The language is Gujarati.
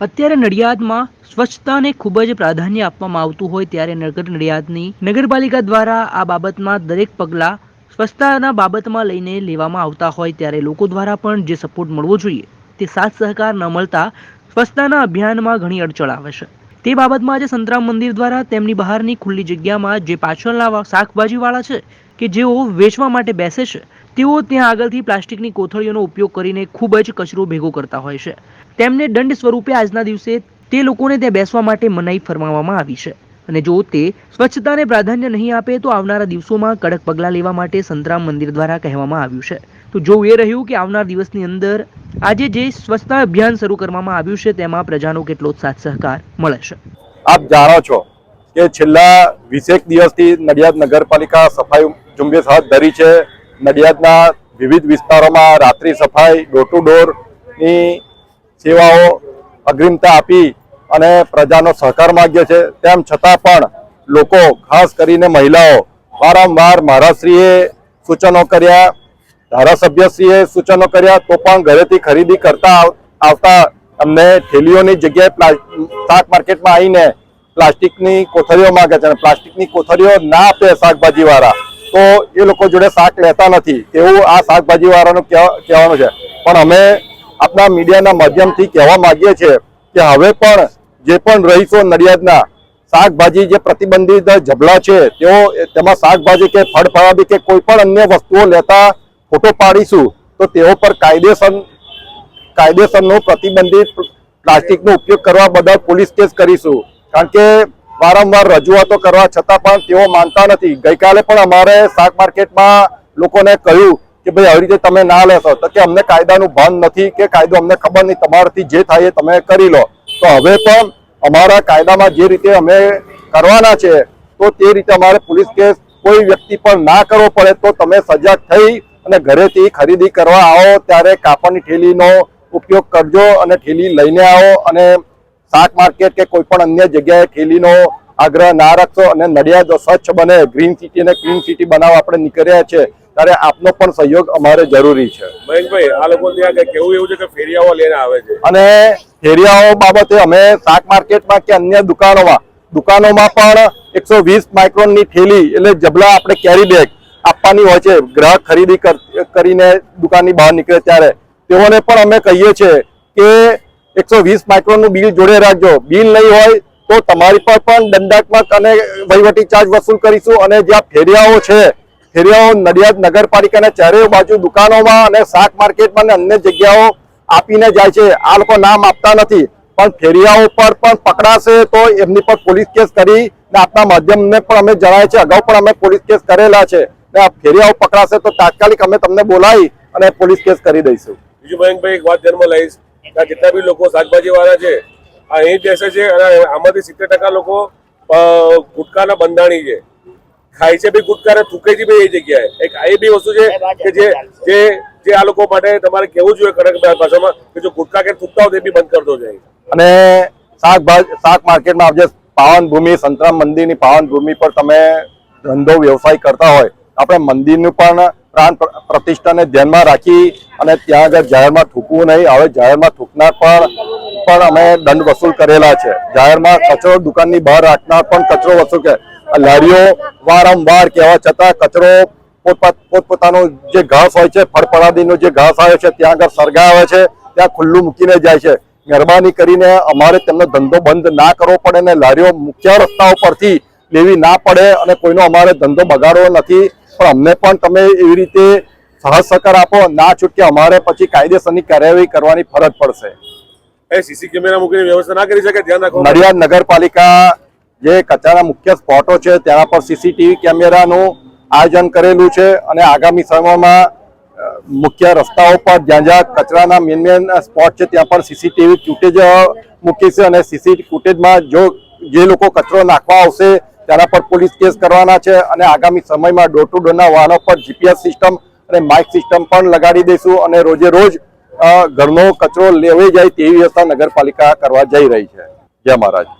અત્યારે નડિયાદમાં સ્વચ્છતાને ખૂબ જ પ્રાધાન્ય આપવામાં આવતું હોય ત્યારે નગર નડિયાદની નગરપાલિકા દ્વારા આ બાબતમાં દરેક પગલાં સ્વચ્છતાના બાબતમાં લઈને લેવામાં આવતા હોય ત્યારે લોકો દ્વારા પણ જે સપોર્ટ મળવો જોઈએ તે સાથ સહકાર ન મળતા સ્વચ્છતાના અભિયાનમાં ઘણી અડચણ આવે છે. તે બાબતમાં આજે સંતરામ મંદિર દ્વારા તેમની બહારની ખુલ્લી જગ્યામાં જે પાછળના શાકભાજીવાળા છે કે જેઓ વેચવા માટે બેસે છે, તેઓ ત્યાં આગળથી પ્લાસ્ટિકની કોથળીઓનો ઉપયોગ કરીને ખૂબ જ કચરો ભેગો કરતા હોય છે. તેમને દંડ સ્વરૂપે આજના દિવસે તે લોકોને ત્યાં બેસવા માટે મનાઈ ફરમાવવામાં આવી છે. અને જો તે સ્વચ્છતાને પ્રાધાન્ય નહીં આપે, તો આવનારા દિવસોમાં કડક પગલાં લેવા માટે સંતરામ મંદિર દ્વારા કહેવામાં આવ્યું છે. તો જોવું એ રહ્યું કે આવનાર દિવસની અંદર આજે જે સ્વચ્છતા અભિયાન શરૂ કરવામાં આવ્યું છે, તેમાં પ્રજાનો કેટલો સાથ સહકાર મળે છે? આપ જાણો છો કે છેલ્લા વીસેક દિવસથી નડિયાદ નગરપાલિકા સફાઈ ઝુંબેશ હાથ ધરી છે. નડિયાદના વિવિધ વિસ્તારોમાં રાત્રિ સફાઈ ડોર ટુ ડોરની સેવાઓ અગ્રિમતા આપી અને પ્રજાનો સહકાર માગ્યો છે. તેમ છતાં પણ લોકો, ખાસ કરીને મહિલાઓ, વારંવાર મહારાજશ્રીએ સૂચનો કર્યા ધારાસભ્યશ્રીએ સૂચનો કર્યા તો પણ ઘરેથી ખરીદી કરતા આવ- આવતા અમને થેલીઓની જગ્યાએ શાક માર્કેટમાં આવીને પ્લાસ્ટિકની કોથળીઓ માગે છે અને પ્લાસ્ટિકની કોથળીઓ ના આપે શાકભાજીવાળા. તો એ લોકો જોડે શાક લેતા નથી. એવું આ શાકભાજીવાળાનું કહેવાનું છે. પણ અમે આપણા મીડિયાના માધ્યમથી કહેવા માંગીએ છીએ કે હવે પણ જે પણ રહીશો નડિયાદના, શાકભાજી જે પ્રતિબંધિત ઝબલા છે, તેઓ, તેમાં શાકભાજી કે ફળ ફળાદી કે કોઈ પણ અન્ય વસ્તુઓ લેતા ફોટો પાડીશું તો તેઓ પર કાયદેસર કાયદેસરનો પ્રતિબંધિત પ્લાસ્ટિકનો ઉપયોગ કરવા બદલ પોલીસ કેસ કરીશું. કારણ કે વારંવાર રજૂઆતો કરવા છતાં પણ તેઓ માનતા નથી. ગઈકાલે પણ અમારે શાક માર્કેટમાં લોકોને કહ્યું કે ભાઈ, આવી રીતે તમે ના લેશો. તો કે અમને કાયદાનું ભાન નથી કે કાયદો અમને ખબર નહીં. તમારાથી જે થાય એ તમે કરી લો. તો હવે પણ અમારા કાયદામાં જે રીતે અમે કરવાના છે, તો તે રીતે અમારે પોલીસ કેસ કોઈ વ્યક્તિ પર ના કરવો પડે તો તમે સજાગ થઈ અને ઘરેથી ખરીદી કરવા આવો ત્યારે કાપડની થેલીનો ઉપયોગ કરજો અને થેલી લઈને આવો અને શાક માર્કેટ કે કોઈ પણ અન્ય જગ્યાએ થેલીનો આગ્રહ ના રાખશો અને નડિયાદ સ્વચ્છ બને ગ્રીન સિટી અને ક્લીન સિટી બનાવવા આપણે નીકળ્યા છે ત્યારે આપનો પણ સહયોગ અમારે જરૂરી છે. મહેશભાઈ આ લોકો ત્યાં કેવું એવું છે કે ફેરિયાઓ લઈને આવે છે? અને ફેરિયાઓ બાબતે અમે શાક માર્કેટમાં કે અન્ય દુકાનોમાં દુકાનોમાં પણ એકસો વીસ માઇક્રોનની થેલી એટલે જબલા આપણે કેરી બેગ આપવાની હોય છે. ગ્રાહક ખરીદી કરીને દુકાનની બહાર નીકળે ત્યારે તેઓને પણ અમે કહીએ છીએ કે એકસો વીસ માઇક્રોનનું બિલ જોડે રાખજો. બિલ નહીં હોય તો તમારી પર પણ દંડાત્મક અને વહીવટી ચાર્જ વસૂલ કરીશું અને જ્યાં ફેરિયાઓ છે, ફેરિયાઓ નડિયાદ નગરપાલિકાના ચારેય બાજુ દુકાનોમાં અને શાક માર્કેટમાં અને અન્ય જગ્યાઓ આપીને જાય છે. આ લોકો નામ આપતા નથી. પણ ફેરિયાઓ પર પણ પકડાશે તો એમની પર પોલીસ કેસ કરી આપના માધ્યમને પણ અમે જણાય છે અગાઉ પણ અમે પોલીસ કેસ કરેલા છે. ને આ ફેરિયાઓ પકડાશે તો તાત્કાલિક અમે તમને બોલાવી અને પોલીસ કેસ કરી દઈશું. બીજું મયંકભાઈ એક વાત ધ્યાનમાં લઈશ. કે જેટલા બી લોકો શાકભાજી વાળા છે આ અહીં બેસે છે અને આમાંથી સિત્તેર ટકા લોકો ગુટકાના બંધાણી છે. ખાય છે બી ગુટકા ને થૂકે છે બી એ જગ્યાએ. એક એ બી વસ્તુ છે કે જે જે જે આ લોકો માટે તમારે કેવું જોઈએ કડક ભાષામાં કે જો ગુટકા કે થૂકતા હોય તો એ બી બંધ કરતો જાય. અને શાકભાજી શાક માર્કેટમાં જે પાવન ભૂમિ સંતરામ મંદિરની પાવન ભૂમિ પર તમે ધંધો વ્યવસાય કરતા હોય આપણે મંદિરનું પણ પ્રાણ પ્ર- પ્રતિષ્ઠાને ધ્યાનમાં રાખી અને ત્યાં આગળ જાહેરમાં થૂકવું નહીં. હવે જાહેરમાં થૂકનાર પણ પણ અમે દંડ વસૂલ કરેલા છે. જાહેરમાં કચરો દુકાનની બહાર રાખનાર પણ કચરો વસૂલ કરે લારીઓ વારંવાર કહેવા છતાં કચરો પોતપોત પોતપોતાનું જે ઘાસ હોય છે, ફળફળાદીનો જે ઘાસ આવે છે, ત્યાં આગળ સળગાવે છે, ત્યાં ખુલ્લું મૂકીને જાય છે. મહેરબાની કરીને અમારે તેમનો ધંધો બંધ ના કરવો પડે અને લારીઓ મુખ્ય રસ્તાઓ પરથી લેવી ના પડે અને કોઈનો અમારે ધંધો બગાડવો નથી. પણ અમને પણ તમે એવી રીતે સહજ સહકાર આપો ના છૂટકે અમારે પછી કાયદેસરની કાર્યવાહી કરવાની ફરજ પડશે. એ સીસી કેમેરા મૂકીને વ્યવસ્થા ના કરી શકે? ધ્યાન રાખો. નડિયાદ નગરપાલિકા જે કચરાના મુખ્ય સ્પોટો છે તેના પર સીસીટીવી કેમેરાનું આયોજન કરેલું છે અને આગામી સમયમાં મુખ્ય રસ્તાઓ પર જ્યાં જ્યાં કચરાના મેન મેન સ્પોટ છે ત્યાં પણ સીસીટીવી ફૂટેજ મૂકીશું અને સીસી ફૂટેજમાં જો જે લોકો કચરો નાખવા આવશે તેના પર પોલીસ કેસ કરવાના છે અને આગામી સમયમાં ડોર ટુ ડોરના વાહનો પર જીપીએસ સિસ્ટમ અને માઇક સિસ્ટમ પણ લગાડી દઈશું અને રોજે રોજ ઘરનો કચરો લેવાઈ જાય તેવી વ્યવસ્થા નગરપાલિકા કરવા જઈ રહી છે. જય મહારાજ.